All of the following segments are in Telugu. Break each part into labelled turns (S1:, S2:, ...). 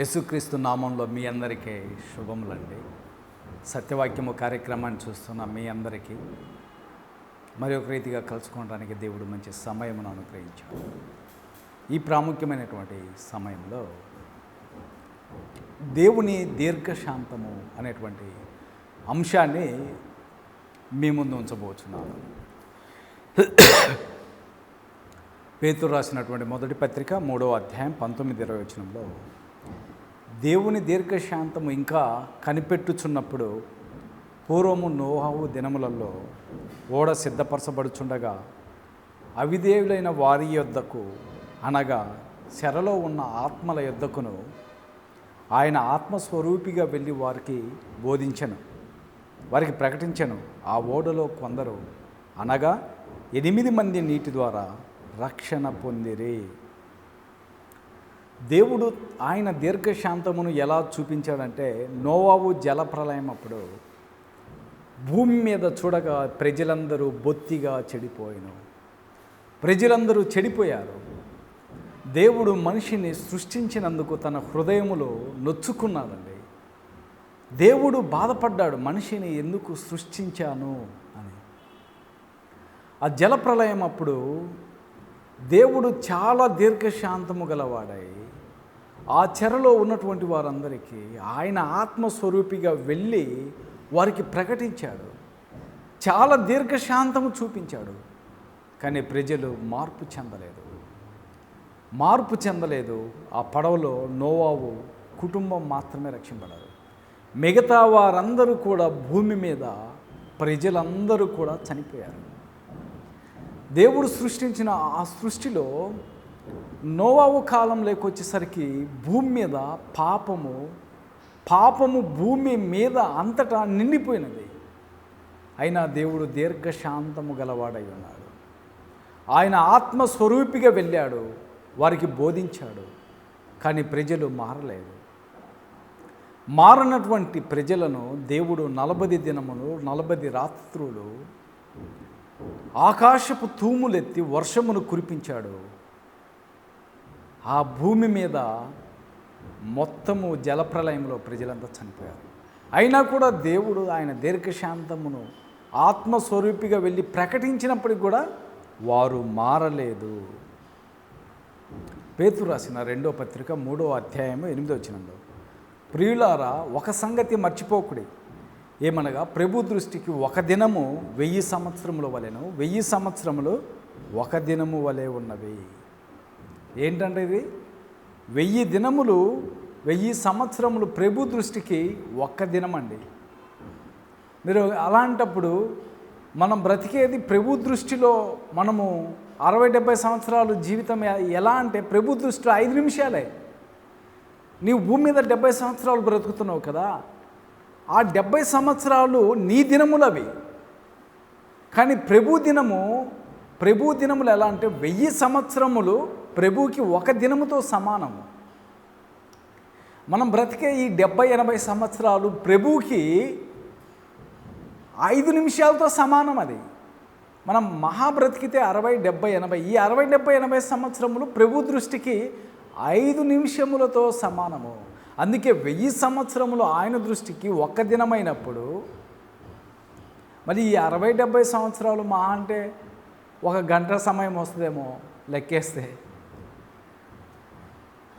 S1: యేసుక్రీస్తు నామంలో మీ అందరికీ శుభములండి. సత్యవాక్యము కార్యక్రమాన్ని చూస్తున్న మీ అందరికీ మరి ఒక రీతిగా కలుసుకోవడానికి దేవుడు మంచి సమయమును అనుగ్రహించాడు. ఈ ప్రాముఖ్యమైనటువంటి సమయంలో దేవుని దీర్ఘశాంతము అనేటువంటి అంశాన్ని మీ ముందు ఉంచబోతున్నాను పేతురు రాసినటువంటి మొదటి పత్రిక మూడవ అధ్యాయం పంతొమ్మిది ఇరవై వచనంలో దేవుని దీర్ఘశాంతము ఇంకా కనిపెట్టుచున్నప్పుడు పూర్వము నోహావు దినములలో ఓడ సిద్ధపరచబడుచుండగా అవిదేవులైన వారి యొద్దకు అనగా శరలో ఉన్న ఆత్మల యొద్దకును ఆయన ఆత్మస్వరూపిగా వెళ్ళి వారికి బోధించను. వారికి ప్రకటించను ఆ ఓడలో కొందరు అనగా ఎనిమిది మంది నీటి ద్వారా రక్షణ పొందిరి. దేవుడు ఆయన దీర్ఘశాంతమును ఎలా చూపించాడంటే నోవావు జలప్రలయం అప్పుడు భూమి మీద చూడగా ప్రజలందరూ బొత్తిగా చెడిపోయాను ప్రజలందరూ చెడిపోయారు. దేవుడు మనిషిని సృష్టించినందుకు తన హృదయములో నొచ్చుకున్నాడండి. దేవుడు బాధపడ్డాడు మనిషిని ఎందుకు సృష్టించాను అని. ఆ జలప్రలయం అప్పుడు దేవుడు చాలా దీర్ఘశాంతము గలవాడై ఆ చెరలో ఉన్నటువంటి వారందరికీ ఆయన ఆత్మస్వరూపిగా వెళ్ళి వారికి ప్రకటించాడు. చాలా దీర్ఘశాంతము చూపించాడు. కానీ ప్రజలు మార్పు చెందలేదు. మార్పు చెందలేదు. ఆ పడవలో నోవావు కుటుంబం మాత్రమే రక్షింపడారు మిగతా వారందరూ కూడా భూమి మీద ప్రజలందరూ కూడా చనిపోయారు. దేవుడు సృష్టించిన ఆ సృష్టిలో నోవావు కాలం లేకొచ్చేసరికి భూమి మీద పాపము పాపము భూమి మీద అంతటా నిండిపోయినది. అయినా దేవుడు దీర్ఘశాంతము గలవాడై ఉన్నాడు. ఆయన ఆత్మస్వరూపిగా వెళ్ళాడు వారికి బోధించాడు కానీ ప్రజలు మారలేదు. మారనటువంటి ప్రజలను దేవుడు నలభది దినములు నలభది రాత్రులు ఆకాశపు తూములెత్తి వర్షమును కురిపించాడు. ఆ భూమి మీద మొత్తము జలప్రలయంలో ప్రజలంతా చనిపోయారు. అయినా కూడా దేవుడు ఆయన దీర్ఘశాంతమును ఆత్మస్వరూపిగా వెళ్ళి ప్రకటించినప్పటికి కూడా వారు మారలేదు. పేతు రాసిన రెండో పత్రిక మూడో అధ్యాయము ఎనిమిదో వచ్చినంలో ప్రియులారా ఒక సంగతి మర్చిపోకుడి. ఏమనగా ప్రభు దృష్టికి ఒక దినము వెయ్యి సంవత్సరముల వలెను వెయ్యి సంవత్సరములు ఒక దినము వలె ఉన్నవి. ఏంటంటే ఇది? వెయ్యి దినములు వెయ్యి సంవత్సరములు ప్రభు దృష్టికి ఒక్క దినం అండి మీరు అలాంటప్పుడు మనం బ్రతికేది ప్రభు దృష్టిలో మనము అరవై డెబ్బై సంవత్సరాలు జీవితం ఎలా అంటే ప్రభు దృష్టిలో ఐదు నిమిషాలే. నీవు భూమి మీద డెబ్బై సంవత్సరాలు బ్రతుకుతున్నావు కదా? ఆ డెబ్బై సంవత్సరాలు నీ దినములు అవి. కానీ ప్రభు దినము ప్రభు దినములు ఎలా అంటే వెయ్యి సంవత్సరములు ప్రభుకి ఒక దినముతో సమానము. మనం బ్రతికే ఈ డెబ్బై ఎనభై సంవత్సరాలు ప్రభుకి ఐదు నిమిషాలతో సమానం అది. మనం మహా బ్రతికితే అరవై డెబ్బై ఎనభై ఈ అరవై డెబ్బై ఎనభై సంవత్సరములు ప్రభు దృష్టికి ఐదు నిమిషములతో సమానము. అందుకే వెయ్యి సంవత్సరములు ఆయన దృష్టికి ఒక్క దినమైనప్పుడు మరి ఈ అరవై డెబ్బై సంవత్సరాలు మహా అంటే ఒక గంట సమయం వస్తుందేమో లెక్కేస్తే.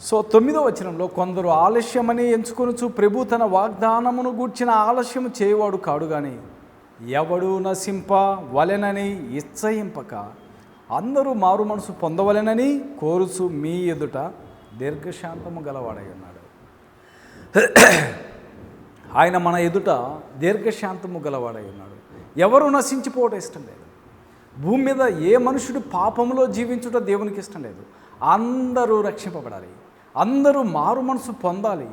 S1: సో తొమ్మిదో వచనంలో కొందరు ఆలస్యమని ఎంచుకొనుచు ప్రభు తన వాగ్దానమును గూర్చిన ఆలస్యము చేయవాడు కాడు కానీ ఎవడు నశింప వలెనని ఇచ్చయింపక అందరూ మారు మనసు పొందవలెనని కోరుచు మీ ఎదుట దీర్ఘశాంతము గలవాడై ఉన్నాడు. ఆయన మన ఎదుట దీర్ఘశాంతము గలవాడై ఉన్నాడు. ఎవరు నశించిపోవటం ఇష్టం లేదు. భూమి మీద ఏ మనుషుడు పాపంలో జీవించుట దేవునికి ఇష్టం లేదు. అందరూ రక్షింపబడాలి. అందరూ మారు మనసు పొందాలి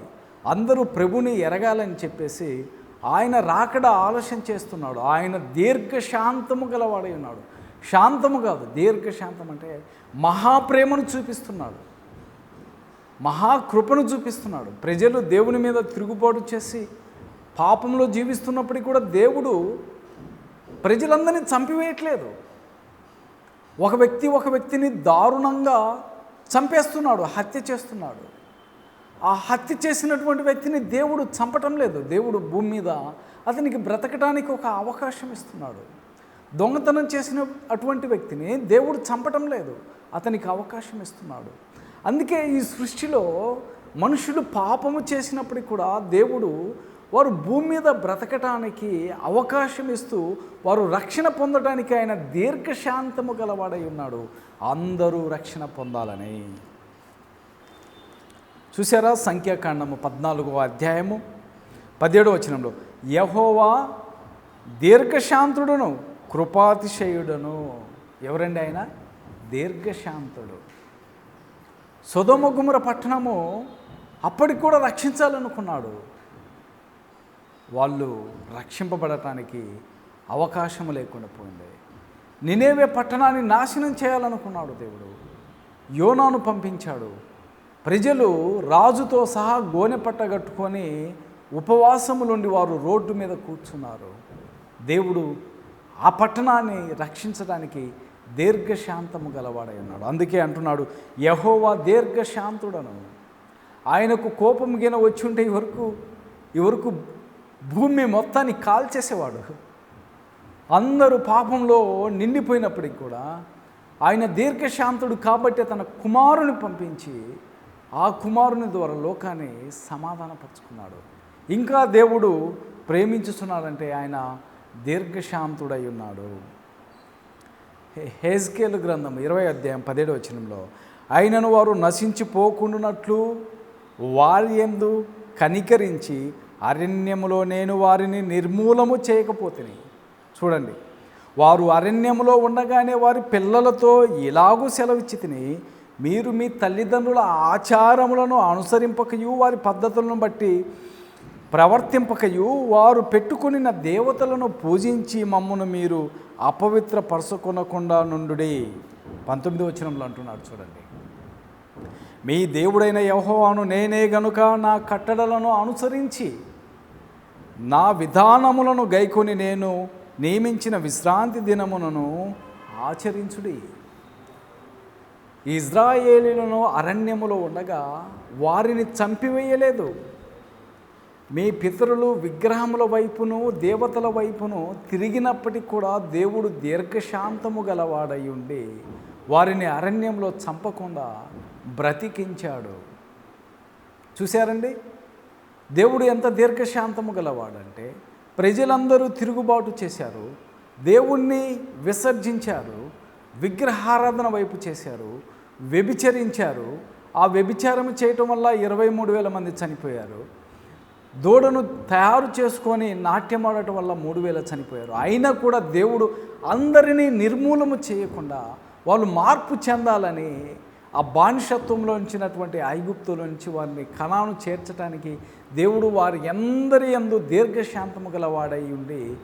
S1: అందరూ ప్రభుని ఎరగాలని చెప్పేసి ఆయన రాకడ ఆలస్యం చేస్తున్నాడు. ఆయన దీర్ఘశాంతము గలవాడై ఉన్నాడు. శాంతము కాదు దీర్ఘశాంతం అంటే మహాప్రేమను చూపిస్తున్నాడు. మహాకృపను చూపిస్తున్నాడు. ప్రజలు దేవుని మీద తిరుగుబాటు చేసి పాపంలో జీవిస్తున్నప్పటికీ కూడా దేవుడు ప్రజలందరినీ చంపివేయట్లేదు. ఒక వ్యక్తి ఒక వ్యక్తిని దారుణంగా చంపేస్తున్నాడు హత్య చేస్తున్నాడు. ఆ హత్య చేసినటువంటి వ్యక్తిని దేవుడు చంపటం లేదు. దేవుడు భూమి మీద అతనికి బ్రతకడానికి ఒక అవకాశం ఇస్తున్నాడు. దొంగతనం చేసిన అటువంటి వ్యక్తిని దేవుడు చంపటం లేదు. అతనికి అవకాశం ఇస్తున్నాడు. అందుకే ఈ సృష్టిలో మనుషులు పాపము చేసినప్పటికి కూడా దేవుడు వారు భూమి మీద బ్రతకటానికి అవకాశం ఇస్తూ వారు రక్షణ పొందడానికి ఆయన దీర్ఘశాంతము గలవాడై ఉన్నాడు. అందరూ రక్షణ పొందాలని. చూసారా సంఖ్యాకాండము పద్నాలుగో అధ్యాయము పదిహేడో వచనంలో యహోవా దీర్ఘశాంతుడును కృపాతిశయుడును. ఎవరండి ఆయన? దీర్ఘశాంతుడు. సుధముగుమర పట్టణము అప్పటికి కూడా రక్షించాలనుకున్నాడు. వాళ్ళు రక్షింపబడటానికి అవకాశం లేకుండా పోయింది. నినేవే పట్టణాన్ని నాశనం చేయాలనుకున్నాడు దేవుడు. యోనాను పంపించాడు. ప్రజలు రాజుతో సహా గోనె పట్టగట్టుకొని ఉపవాసములుండి వారు రోడ్డు మీద కూర్చున్నారు. దేవుడు ఆ పట్టణాన్ని రక్షించడానికి దీర్ఘశాంతము గలవాడై ఉన్నాడు. అందుకే అంటున్నాడు యహోవా దీర్ఘశాంతుడను. ఆయనకు కోపం గిన వచ్చి ఉంటే ఈ వరకు ఈ వరకు భూమి మొత్తాన్ని కాల్చేసేవాడు. అందరూ పాపంలో నిండిపోయినప్పటికి కూడా ఆయన దీర్ఘశాంతుడు కాబట్టి తన కుమారుని పంపించి ఆ కుమారుని ద్వారా లోకాన్ని సమాధానపరుచుకున్నాడు. ఇంకా దేవుడు ప్రేమించుతున్నాడంటే ఆయన దీర్ఘశాంతుడై ఉన్నాడు. హేజ్కేలు గ్రంథం ఇరవై అధ్యాయం పదిహేడు వచనంలో ఆయనను వారు నశించిపోకుండానట్లు వారి ఎందు కనికరించి అరణ్యములో నేను వారిని నిర్మూలము చేయకపోతే చూడండి వారు అరణ్యములో ఉండగానే వారి పిల్లలతో ఇలాగూ సెలవిచ్చి తిని మీరు మీ తల్లిదండ్రుల ఆచారములను అనుసరింపకయు వారి పద్ధతులను బట్టి ప్రవర్తింపకయు వారు పెట్టుకుని దేవతలను పూజించి మమ్మను మీరు అపవిత్ర పరుచుకొనకుండా నుండుడి. పంతొమ్మిది వచనంలో అంటున్నాడు చూడండి మీ దేవుడైన యహోవాను నేనే గనుక నా కట్టడలను అనుసరించి నా విధానములను గైకొని నేను నియమించిన విశ్రాంతి దినములను ఆచరించుడి. ఇజ్రాయేలీలను అరణ్యములో ఉండగా వారిని చంపివేయలేదు. మీ పితరులు విగ్రహముల వైపును దేవతల వైపును తిరిగినప్పటికి కూడా దేవుడు దీర్ఘశాంతము గలవాడై ఉండి వారిని అరణ్యంలో చంపకుండా బ్రతికించాడు. చూశారండి? దేవుడు ఎంత దీర్ఘశాంతము గలవాడంటే ప్రజలందరూ తిరుగుబాటు చేశారు దేవుణ్ణి విసర్జించారు విగ్రహారాధన వైపు చేశారు వ్యభిచరించారు. ఆ వ్యభిచారం చేయటం వల్ల ఇరవై మూడు వేల మంది చనిపోయారు. దూడను తయారు చేసుకొని నాట్యం ఆడటం వల్ల మూడు వేల చనిపోయారు. అయినా కూడా దేవుడు అందరినీ నిర్మూలము చేయకుండా వాళ్ళు మార్పు చెందాలని ఆ బానిసత్వంలో ఉంచినటువంటి ఐగుప్తులోంచి వారిని కణాను చేర్చడానికి దేవుడు వారి ఎందరి ఎందు దీర్ఘశాంతము గలవాడై ఉండి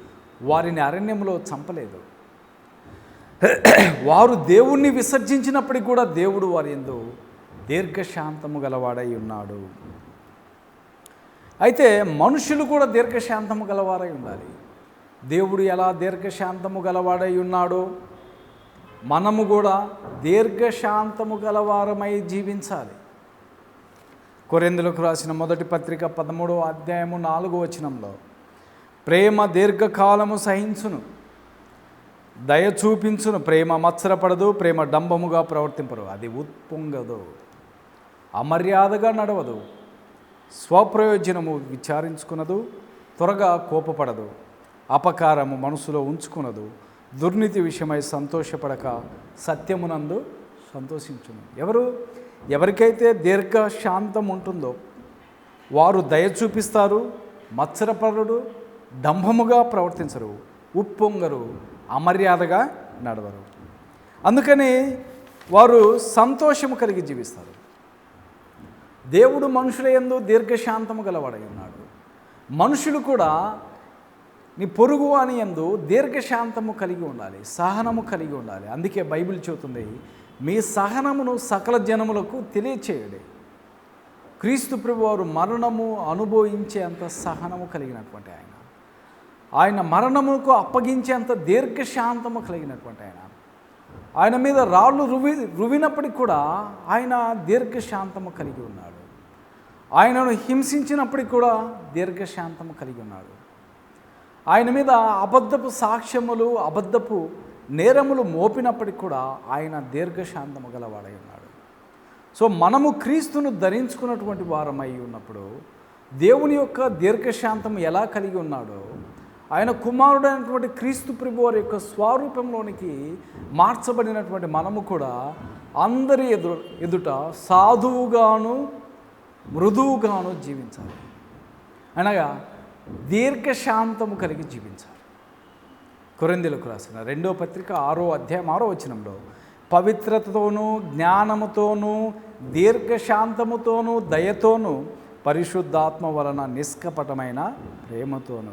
S1: వారిని అరణ్యంలో చంపలేదు. వారు దేవుణ్ణి విసర్జించినప్పటికి కూడా దేవుడు వారి ఎందు దీర్ఘశాంతము గలవాడై ఉన్నాడు. అయితే మనుషులు కూడా దీర్ఘశాంతము గలవారై ఉండాలి. దేవుడు ఎలా దీర్ఘశాంతము గలవాడై ఉన్నాడో మనము కూడా దీర్ఘశాంతము గలవారమై జీవించాలి. కొరెందులకు రాసిన మొదటి పత్రిక పదమూడవ అధ్యాయము నాలుగో వచనంలో ప్రేమ దీర్ఘకాలము సహించును దయ చూపించును ప్రేమ మత్సరపడదు ప్రేమ డంబముగా ప్రవర్తింపరు అది ఉత్పొంగదు అమర్యాదగా నడవదు స్వప్రయోజనము విచారించుకున్నదు త్వరగా కోపపడదు అపకారము మనసులో ఉంచుకునదు దుర్నీతి విషయమై సంతోషపడక సత్యమునందు సంతోషించును ఎవరు? ఎవరికైతే దీర్ఘ శాంతం ఉంటుందో వారు దయ చూపిస్తారు మత్సరపరుడు డంభముగా ప్రవర్తించరు ఉప్పొంగరు అమర్యాదగా నడవరు. అందుకని వారు సంతోషము కలిగి జీవిస్తారు. దేవుడు మనుషుల ఎందు దీర్ఘశాంతము గలవాడై ఉన్నాడు. మనుషులు కూడా నీ పొరుగు అని ఎందు దీర్ఘశాంతము కలిగి ఉండాలి సహనము కలిగి ఉండాలి. అందుకే బైబిల్ చెబుతుంది మీ సహనమును సకల జనములకు తెలియచేయడే. క్రీస్తు ప్రభు వారు మరణము అనుభవించేంత సహనము కలిగినటువంటి ఆయన. ఆయన మరణముకు అప్పగించేంత దీర్ఘశాంతము కలిగినటువంటి ఆయన. ఆయన మీద రాళ్ళు రువి రువినప్పటికి కూడా ఆయన దీర్ఘశాంతము కలిగి ఉన్నాడు. ఆయనను హింసించినప్పటికి కూడా దీర్ఘశాంతము కలిగి ఉన్నాడు. ఆయన మీద అబద్ధపు సాక్ష్యములు అబద్ధపు నేరములు మోపినప్పటికి కూడా ఆయన దీర్ఘశాంతము గలవాడై ఉన్నాడు. సో మనము క్రీస్తును ధరించుకున్నటువంటి వారమై ఉన్నప్పుడు దేవుని యొక్క దీర్ఘశాంతం ఎలా కలిగి ఉన్నాడో ఆయన కుమారుడైనటువంటి క్రీస్తు ప్రభు వారి యొక్క స్వరూపంలోనికి మార్చబడినటువంటి మనము కూడా అందరి ఎదు ఎదుట సాధువుగాను మృదువుగాను జీవించాలి. అనగా దీర్ఘశాంతము కలిగి జీవించాలి. కొరిందెలకు రాసిన రెండో పత్రిక ఆరో అధ్యాయం ఆరో వచనంలో పవిత్రతతోనూ జ్ఞానముతోనూ దీర్ఘశాంతముతోనూ దయతోనూ పరిశుద్ధాత్మ వలన నిష్కపటమైన ప్రేమతోనూ.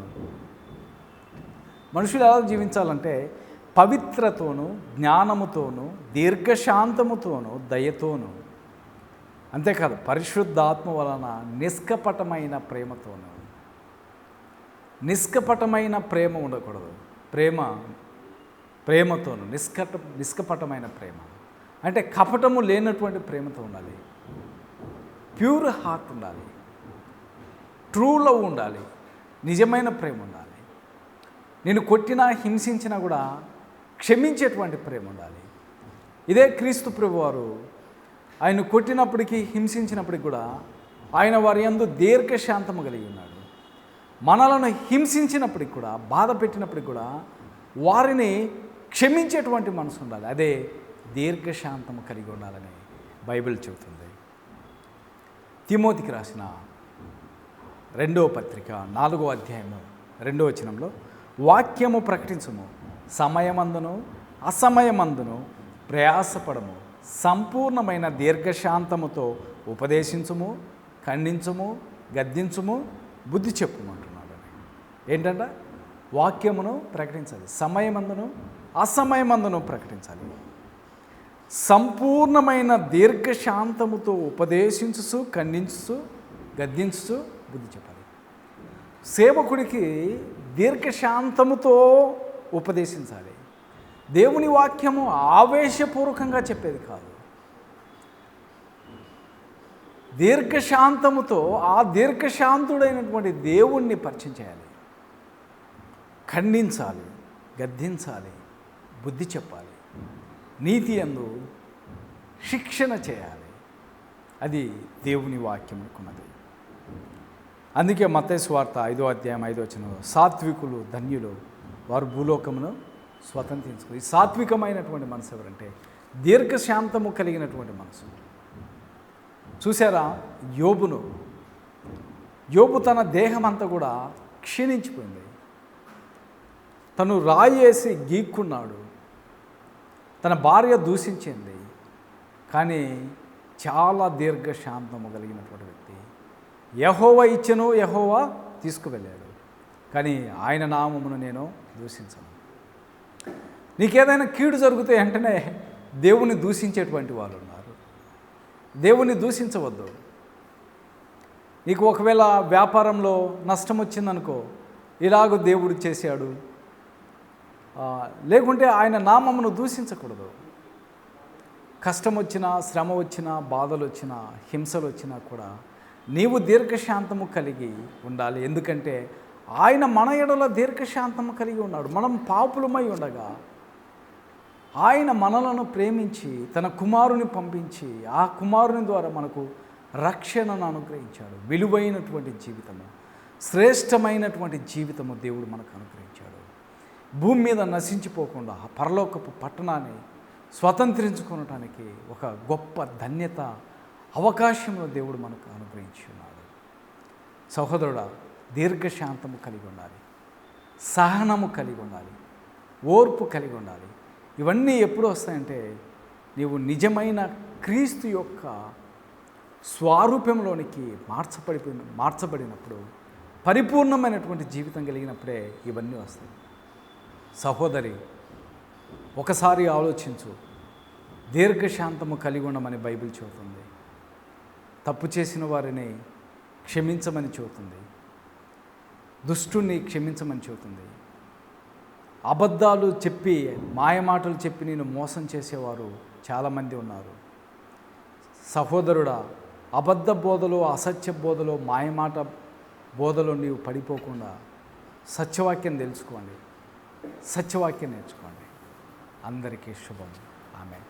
S1: మనుషులు ఎలా జీవించాలంటే పవిత్రతోనూ జ్ఞానముతోనూ దీర్ఘశాంతముతోనూ దయతోనూ. అంతేకాదు పరిశుద్ధాత్మ వలన నిష్కపటమైన ప్రేమతోనూ. నిష్కపటమైన ప్రేమ ఉండకూడదు. ప్రేమ ప్రేమతోను నిష్కట నిష్కపటమైన ప్రేమ. అంటే కపటము లేనటువంటి ప్రేమతో ఉండాలి. ప్యూర్ హార్ట్ ఉండాలి. ట్రూ లవ్ ఉండాలి. నిజమైన ప్రేమ ఉండాలి. నేను కొట్టినా హింసించినా కూడా క్షమించేటువంటి ప్రేమ ఉండాలి. ఇదే క్రీస్తు ప్రభువారు ఆయన కొట్టినప్పటికీ హింసించినప్పటికి కూడా ఆయన వారి అందు దీర్ఘశాంతము కలిగి ఉన్నాడు. మనలను హింసించినప్పటికి కూడా బాధ పెట్టినప్పటికి కూడా వారిని క్షమించేటువంటి మనసు ఉండాలి. అదే దీర్ఘశాంతము కలిగి ఉండాలని బైబిల్ చెబుతుంది. తిమోతికి రాసిన రెండో పత్రిక నాలుగో అధ్యాయము రెండో వచనంలో వాక్యము ప్రకటించుము సమయమందును అసమయమందును ప్రయాసపడము సంపూర్ణమైన దీర్ఘశాంతముతో ఉపదేశించుము ఖండించుము గద్దించుము బుద్ధి చెప్పుము ఏంటంట? వాక్యమును ప్రకటించాలి. సమయమందును అసమయమందును ప్రకటించాలి. సంపూర్ణమైన దీర్ఘశాంతముతో ఉపదేశించుసు ఖండించుసు గద్దించుసు బుద్ధి చెప్పాలి. సేవకుడికి దీర్ఘశాంతముతో ఉపదేశించాలి. దేవుని వాక్యము ఆవేశపూర్వకంగా చెప్పేది కాదు. దీర్ఘశాంతముతో ఆ దీర్ఘశాంతుడైనటువంటి దేవుణ్ణి పరిచయం చేయాలి. ఖండించాలి గద్దించాలి బుద్ధి చెప్పాలి. నీతి అందు శిక్షణ చేయాలి. అది దేవుని వాక్యముకున్నది అందుకే మత్తయి వార్త ఐదో అధ్యాయం ఐదో వచ్చిన సాత్వికులు ధన్యులు వారు భూలోకమును స్వతంత్రించుకుని సాత్వికమైనటువంటి మనసు ఎవరంటే దీర్ఘశాంతము కలిగినటువంటి మనసు. చూసారా యోబును. యోబు తన దేహం అంతా కూడా క్షీణించిపోయింది. తను రాయేసి గీక్కున్నాడు. తన భార్య దూషించింది. కానీ చాలా దీర్ఘశాంతము కలిగినటువంటి వ్యక్తి. యహోవా ఇచ్చను యహోవా తీసుకువెళ్ళాడు. కానీ ఆయన నామమును నేను దూషించను. నీకేదైనా కీడు జరిగితే వెంటనే దేవుని దూషించేటువంటి వాళ్ళు ఉన్నారు. దేవుని దూషించవద్దు. నీకు ఒకవేళ వ్యాపారంలో నష్టం వచ్చిందనుకో ఇలాగ దేవుడు చేశాడు. లేకుంటే ఆయన నామమును దూషించకూడదు. కష్టం వచ్చినా శ్రమ వచ్చినా బాధలు వచ్చినా హింసలు వచ్చినా కూడా నీవు దీర్ఘశాంతము కలిగి ఉండాలి. ఎందుకంటే ఆయన మన ఎడల దీర్ఘశాంతము కలిగి ఉన్నాడు. మనం పాపులమై ఉండగా ఆయన మనలను ప్రేమించి తన కుమారుని పంపించి ఆ కుమారుని ద్వారా మనకు రక్షణను అనుగ్రహించాడు. విలువైనటువంటి జీవితము శ్రేష్టమైనటువంటి జీవితము దేవుడు మనకు అనుగ్రహించాడు. భూమి మీద నశించిపోకుండా పరలోకపు పట్టణాన్ని స్వతంత్రించుకోవటానికి ఒక గొప్ప ధన్యత అవకాశంలో దేవుడు మనకు అనుగ్రహించి ఉన్నాడు. సహోదరుడా దీర్ఘశాంతము కలిగి ఉండాలి. సహనము కలిగి ఉండాలి. ఓర్పు కలిగి ఉండాలి. ఇవన్నీ ఎప్పుడు వస్తాయంటే నీవు నిజమైన క్రీస్తు యొక్క స్వారూప్యంలోనికి మార్చబడి మార్చబడినప్పుడు పరిపూర్ణమైనటువంటి జీవితం కలిగినప్పుడే ఇవన్నీ వస్తాయి. సహోదరి ఒకసారి ఆలోచించు. దీర్ఘశాంతము కలిగి ఉండమని బైబిల్ చెబుతుంది. తప్పు చేసిన వారిని క్షమించమని చెబుతుంది. దుష్టుణ్ణి క్షమించమని చెబుతుంది. అబద్ధాలు చెప్పి మాయమాటలు చెప్పి నేను మోసం చేసేవారు చాలామంది ఉన్నారు. సహోదరుడా అబద్ధ బోధలో అసత్య బోధలో మాయమాట బోధలు నీవు పడిపోకుండా సత్యవాక్యం తెలుసుకోండి. సత్యవాక్యం నేర్చుకోండి. అందరికీ శుభం. ఆమె